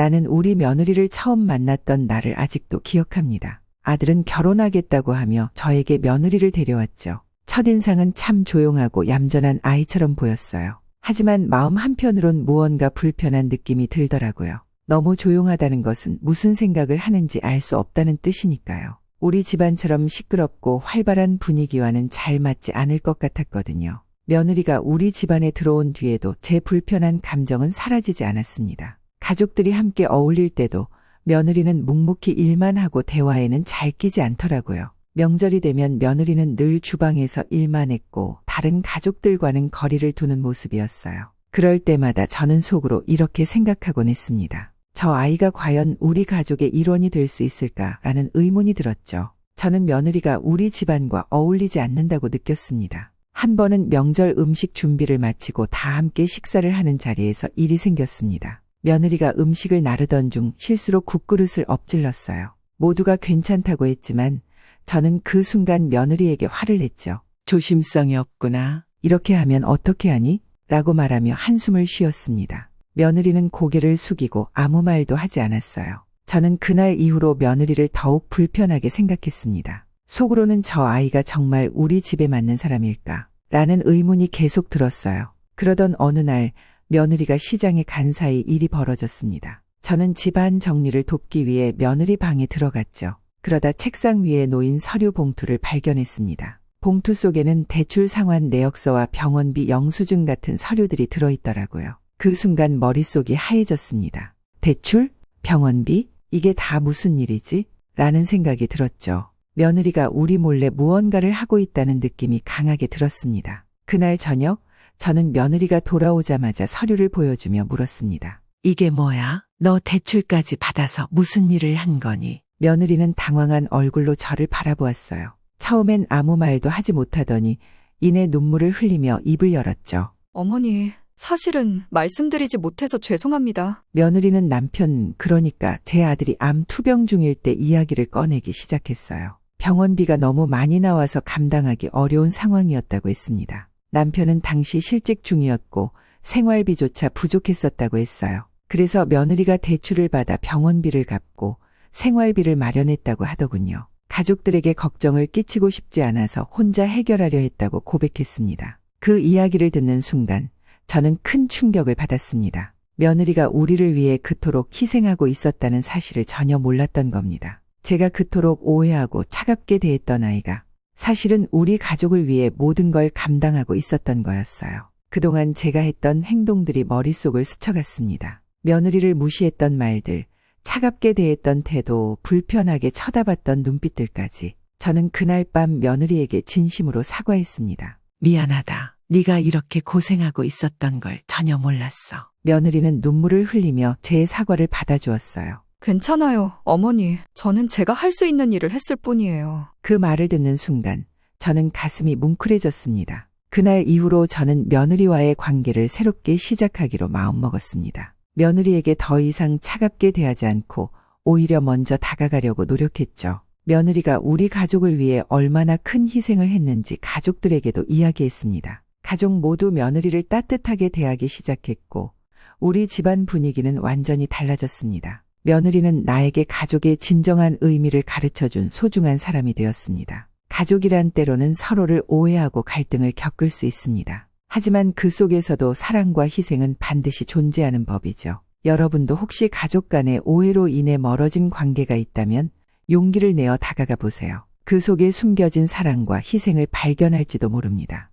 나는 우리 며느리를 처음 만났던 날을 아직도 기억합니다. 아들은 결혼하겠다고 하며 저에게 며느리를 데려왔죠. 첫인상은 참 조용하고 얌전한 아이처럼 보였어요. 하지만 마음 한편으론 무언가 불편한 느낌이 들더라고요. 너무 조용하다는 것은 무슨 생각을 하는지 알 수 없다는 뜻이니까요. 우리 집안처럼 시끄럽고 활발한 분위기와는 잘 맞지 않을 것 같았거든요. 며느리가 우리 집안에 들어온 뒤에도 제 불편한 감정은 사라지지 않았습니다. 가족들이 함께 어울릴 때도 며느리는 묵묵히 일만 하고 대화에는 잘 끼지 않더라고요. 명절이 되면 며느리는 늘 주방에서 일만 했고 다른 가족들과는 거리를 두는 모습이었어요. 그럴 때마다 저는 속으로 이렇게 생각하곤 했습니다. 저 아이가 과연 우리 가족의 일원이 될 수 있을까라는 의문이 들었죠. 저는 며느리가 우리 집안과 어울리지 않는다고 느꼈습니다. 한 번은 명절 음식 준비를 마치고 다 함께 식사를 하는 자리에서 일이 생겼습니다. 며느리가 음식을 나르던 중 실수로 국그릇을 엎질렀어요. 모두가 괜찮다고 했지만 저는 그 순간 며느리에게 화를 냈죠. 조심성이 없구나. 이렇게 하면 어떻게 하니? 라고 말하며 한숨을 쉬었습니다. 며느리는 고개를 숙이고 아무 말도 하지 않았어요. 저는 그날 이후로 며느리를 더욱 불편하게 생각했습니다. 속으로는 저 아이가 정말 우리 집에 맞는 사람일까? 라는 의문이 계속 들었어요. 그러던 어느 날 며느리가 시장에 간 사이 일이 벌어졌습니다. 저는 집안 정리를 돕기 위해 며느리 방에 들어갔죠. 그러다 책상 위에 놓인 서류 봉투를 발견했습니다. 봉투 속에는 대출 상환 내역서와 병원비 영수증 같은 서류들이 들어있더라고요. 그 순간 머릿속이 하얘졌습니다. 대출? 병원비? 이게 다 무슨 일이지? 라는 생각이 들었죠. 며느리가 우리 몰래 무언가를 하고 있다는 느낌이 강하게 들었습니다. 그날 저녁, 저는 며느리가 돌아오자마자 서류를 보여주며 물었습니다. 이게 뭐야? 너 대출까지 받아서 무슨 일을 한 거니? 며느리는 당황한 얼굴로 저를 바라보았어요. 처음엔 아무 말도 하지 못하더니 이내 눈물을 흘리며 입을 열었죠. 어머니, 사실은 말씀드리지 못해서 죄송합니다. 며느리는 남편, 그러니까 제 아들이 암 투병 중일 때 이야기를 꺼내기 시작했어요. 병원비가 너무 많이 나와서 감당하기 어려운 상황이었다고 했습니다. 남편은 당시 실직 중이었고 생활비조차 부족했었다고 했어요. 그래서 며느리가 대출을 받아 병원비를 갚고 생활비를 마련했다고 하더군요. 가족들에게 걱정을 끼치고 싶지 않아서 혼자 해결하려 했다고 고백했습니다. 그 이야기를 듣는 순간 저는 큰 충격을 받았습니다. 며느리가 우리를 위해 그토록 희생하고 있었다는 사실을 전혀 몰랐던 겁니다. 제가 그토록 오해하고 차갑게 대했던 아이가 사실은 우리 가족을 위해 모든 걸 감당하고 있었던 거였어요. 그동안 제가 했던 행동들이 머릿속을 스쳐갔습니다. 며느리를 무시했던 말들, 차갑게 대했던 태도, 불편하게 쳐다봤던 눈빛들까지 저는 그날 밤 며느리에게 진심으로 사과했습니다. 미안하다. 네가 이렇게 고생하고 있었던 걸 전혀 몰랐어. 며느리는 눈물을 흘리며 제 사과를 받아주었어요. 괜찮아요, 어머니. 저는 제가 할 수 있는 일을 했을 뿐이에요. 그 말을 듣는 순간 저는 가슴이 뭉클해졌습니다. 그날 이후로 저는 며느리와의 관계를 새롭게 시작하기로 마음먹었습니다. 며느리에게 더 이상 차갑게 대하지 않고 오히려 먼저 다가가려고 노력했죠. 며느리가 우리 가족을 위해 얼마나 큰 희생을 했는지 가족들에게도 이야기했습니다. 가족 모두 며느리를 따뜻하게 대하기 시작했고 우리 집안 분위기는 완전히 달라졌습니다. 며느리는 나에게 가족의 진정한 의미를 가르쳐 준 소중한 사람이 되었습니다. 가족이란 때로는 서로를 오해하고 갈등을 겪을 수 있습니다. 하지만 그 속에서도 사랑과 희생은 반드시 존재하는 법이죠. 여러분도 혹시 가족 간의 오해로 인해 멀어진 관계가 있다면 용기를 내어 다가가 보세요. 그 속에 숨겨진 사랑과 희생을 발견할지도 모릅니다.